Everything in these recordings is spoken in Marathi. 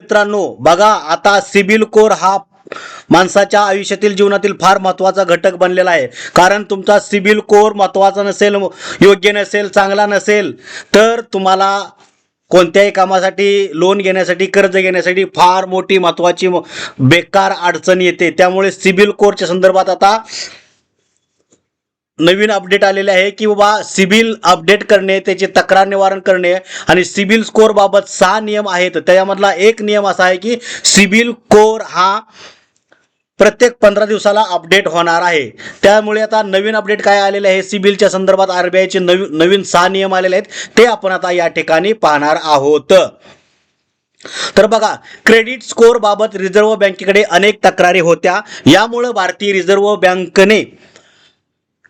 मित्रांनो बघा आता सिबिल कोर हा माणसाच्या आयुष्यातील जीवनातील फार महत्त्वाचा घटक बनलेला आहे. कारण तुमचा सिबिल कोर महत्त्वाचा नसेल योग्य नसेल चांगला नसेल तर तुम्हाला कोणत्याही कामासाठी लोन घेण्यासाठी कर्ज घेण्यासाठी फार मोठी महत्त्वाची बेकार अडचण येते. त्यामुळे सिबिल कोरच्या संदर्भात आता नवीन अपडेट आलेले आहे की बाबा सिबिल अपडेट करणे त्याचे तक्रार निवारण करणे आणि सिबिल स्कोर बाबत सहा नियम आहेत. त्याच्यामधला एक नियम असा आहे की सिबिल कोर हा प्रत्येक पंधरा दिवसाला अपडेट होणार आहे. त्यामुळे आता नवीन अपडेट काय आलेले आहे? सिबिलच्या संदर्भात आरबीआयचे नवीन नवीन सहा नियम आलेले आहेत. ते आपण आता या ठिकाणी पाहणार आहोत. तर बघा क्रेडिट स्कोअर बाबत रिझर्व्ह बँकेकडे अनेक तक्रारी होत्या. यामुळं भारतीय रिझर्व्ह बँकेने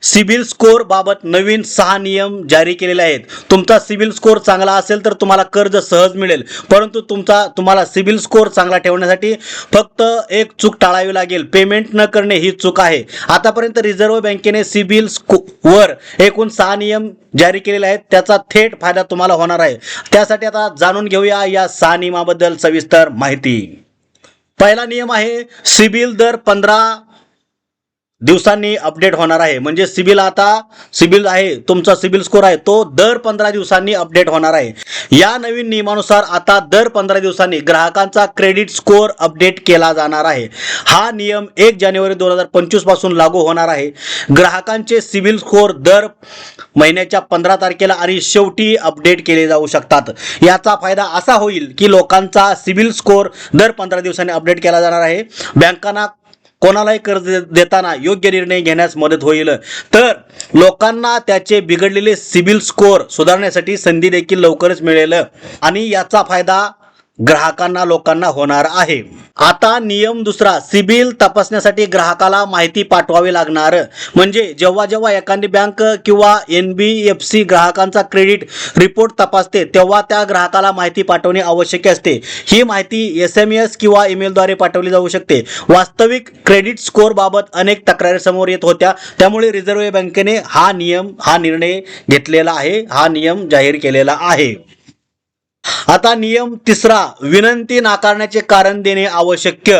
सिबिल स्कोअर बाबत नवीन सहा नियम जारी केलेले आहेत. तुमचा सिबिल स्कोअर चांगला असेल तर तुम्हाला कर्ज सहज मिळेल. परंतु तुमचा तुम्हाला सिबिल स्कोअर चांगला ठेवण्यासाठी फक्त एक चूक टाळावी लागेल. पेमेंट न करणे ही चूक आहे. आतापर्यंत रिझर्व्ह बँकेने सिबिल वर एकूण सहा नियम जारी केलेले आहेत. त्याचा थेट फायदा तुम्हाला होणार आहे. त्यासाठी आता जाणून घेऊया या सहा नियमाबद्दल सविस्तर माहिती. पहिला नियम आहे सिबिल दर पंधरा दिवसांनी अपडेट होणार आहे. म्हणजे सिबिल आता सिबिल आहे तुमचा सिबिल स्कोर आहे तो दर पंधरा दिवसांनी अपडेट होणार आहे. या नवीन नियमानुसार आता दर पंधरा दिवसांनी ग्राहकांचा क्रेडिट स्कोअर अपडेट केला जाणार आहे. हा नियम एक जानेवारी दोन हजार पंचवीसपासून लागू होणार आहे. ग्राहकांचे सिबिल स्कोअर दर महिन्याच्या पंधरा तारखेला आणि शेवटी अपडेट केले जाऊ शकतात. याचा फायदा असा होईल की लोकांचा सिबिल स्कोअर दर पंधरा दिवसांनी अपडेट केला जाणार आहे. बँकांना कोणालाही कर्ज देताना योग्य निर्णय घेण्यास मदत होईल. तर लोकांना त्याचे बिघडलेले सिबिल स्कोअर सुधारण्यासाठी संधी देखील लवकरच मिळेल. आणि याचा फायदा ग्राहकांना लोकांना होणार आहे. आता नियम दुसरा सिबिल तपासण्यासाठी ग्राहकाला माहिती पाठवावी लागणार. म्हणजे जेव्हा जेव्हा एखादी बँक किंवा एन बी एफ सी ग्राहकांचा क्रेडिट रिपोर्ट तपासते तेव्हा त्या ग्राहकाला माहिती पाठवणे आवश्यक असते. ही माहिती एस एम एस किंवा ईमेलद्वारे पाठवली जाऊ शकते. वास्तविक क्रेडिट स्कोअर बाबत अनेक तक्रारी समोर येत होत्या. त्यामुळे रिझर्व्ह बँकेने हा नियम हा निर्णय घेतलेला आहे हा नियम जाहीर केलेला आहे. आता नियम तिसरा विनंती नाकारण्याचे कारण देणे आवश्यक.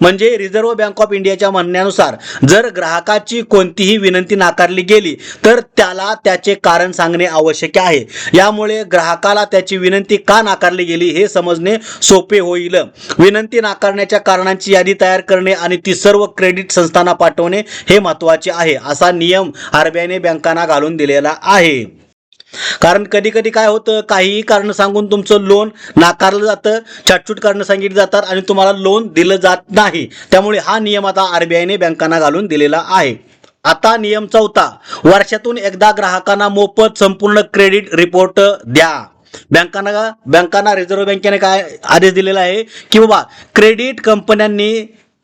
म्हणजे रिझर्व्ह बँक ऑफ इंडियाच्या म्हणण्यानुसार जर ग्राहकाची कोणतीही विनंती नाकारली गेली तर त्याला त्याचे कारण सांगणे आवश्यक आहे. यामुळे ग्राहकाला त्याची विनंती का नाकारली गेली हे समजणे सोपे होईल. विनंती नाकारण्याच्या कारणांची यादी तयार करणे आणि ती सर्व क्रेडिट संस्थांना पाठवणे हे महत्त्वाचे आहे असा नियम आरबीआयने बँकांना घालून दिलेला आहे. कारण कधी कधी काय होतं काहीही कारण सांगून तुमचं लोन नाकारलं जातं छाटछूट कारणं सांगितली जातात आणि तुम्हाला लोन दिलं जात नाही. त्यामुळे हा नियम आता आरबीआयने बँकांना घालून दिलेला आहे. आता नियम चौथा वर्षातून एकदा ग्राहकांना मोफत संपूर्ण क्रेडिट रिपोर्ट द्या. बँकांना बँकांना रिझर्व्ह बँकेने काय आदेश दिलेला आहे की बाबा क्रेडिट कंपन्यांनी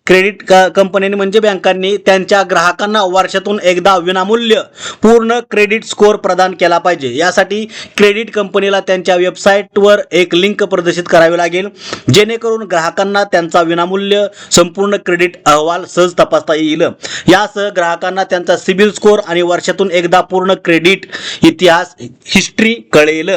क्रेडिट क- कंपन्यांनी म्हणजे बँकांनी त्यांच्या ग्राहकांना वर्षातून एकदा विनामूल्य पूर्ण क्रेडिट स्कोअर प्रदान केला पाहिजे. यासाठी क्रेडिट कंपनीला त्यांच्या वेबसाईटवर एक लिंक प्रदर्शित करावी लागेल. जेणेकरून ग्राहकांना त्यांचा विनामूल्य संपूर्ण क्रेडिट अहवाल सहज तपासता येईल. यासह ग्राहकांना त्यांचा सिबिल स्कोअर आणि वर्षातून एकदा पूर्ण क्रेडिट इतिहास हिस्ट्री कळेल.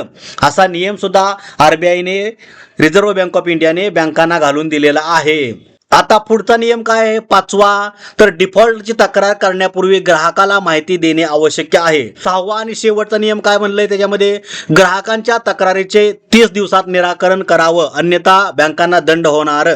असा नियमसुद्धा आर बी आयने रिझर्व्ह बँक ऑफ इंडियाने बँकांना घालून दिलेला आहे. आता पुढचा नियम काय आहे? पाचवा. तर डिफॉल्टची तक्रार करण्यापूर्वी ग्राहकाला माहिती देणे आवश्यक आहे. सहावा आणि शेवटचा नियम काय म्हणलंय त्याच्यामध्ये? ग्राहकांच्या तक्रारीचे तीस दिवसात निराकरण करावं. अन्यथा बँकांना दंड होणार.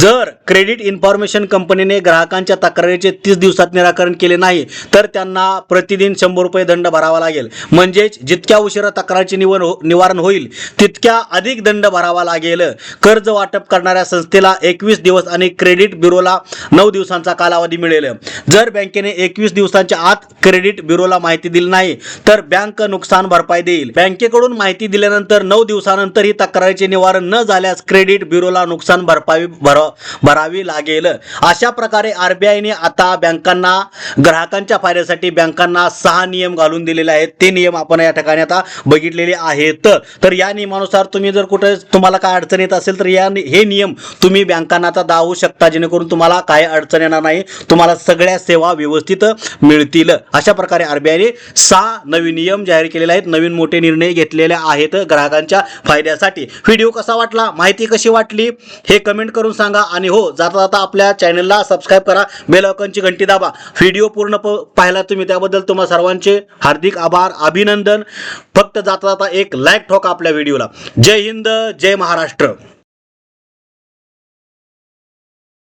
जर क्रेडिट इन्फॉर्मेशन कंपनीने ग्राहकांच्या तक्रारीचे तीस दिवसात निराकरण केले नाही तर त्यांना प्रतिदिन शंभर रुपये दंड भरावा लागेल. म्हणजेच जितक्या उशिरा तक्रारची निवड हो- निवारण होईल तितक्या अधिक दंड भरावा लागेल. कर्ज वाटप करणाऱ्या संस्थेला एकवीस दिवस आणि क्रेडिट ब्युरोला नऊ दिवसांचा कालावधी मिळेल. जर बँकेने एकवीस दिवसांच्या आत क्रेडिट ब्युरोला माहिती दिली नाही तर बँक नुकसान भरपाई देईल. बँकेकडून माहिती दिल्यानंतर नऊ दिवसानंतर ही तक्रारीचे निवारण न झाल्यास क्रेडिट ब्युरोला नुकसान भरपाई भर भरावी लागेल. अशा प्रकारे आरबीआयने आता बँकांना ग्राहकांच्या फायद्यासाठी बँकांना सहा नियम घालून दिलेले आहेत. ते नियम आपण या ठिकाणी आता बघितलेले आहेत. तर या नियमानुसार तुम्ही जर कुठे तुम्हाला काय अडचण येत असेल तर या हे नियम तुम्ही बँकांना आता दावू जाऊ शकता जेणेकरून तुम्हाला काय अडचण येणार नाही. तुम्हाला सगळ्या सेवा व्यवस्थित मिळतील. अशा प्रकारे आरबीआयने सहा नवीन नियम जाहीर केलेले आहेत. नवीन मोठे निर्णय घेतलेले आहेत ग्राहकांच्या फायद्यासाठी. व्हिडिओ कसा वाटला? माहिती कशी वाटली? हे कमेंट करून सांगा. आणि हो जाता जाता आपल्या चॅनलला सबस्क्राईब करा. बेल आयकॉनची घंटी दाबा. व्हिडिओ पूर्ण प- पाहिला तुम्ही त्याबद्दल तुम्हा सर्वांचे हार्दिक आभार अभिनंदन. फक्त जाता जाता एक लाईक ठोका आपल्या व्हिडिओला. जय हिंद जय महाराष्ट्र.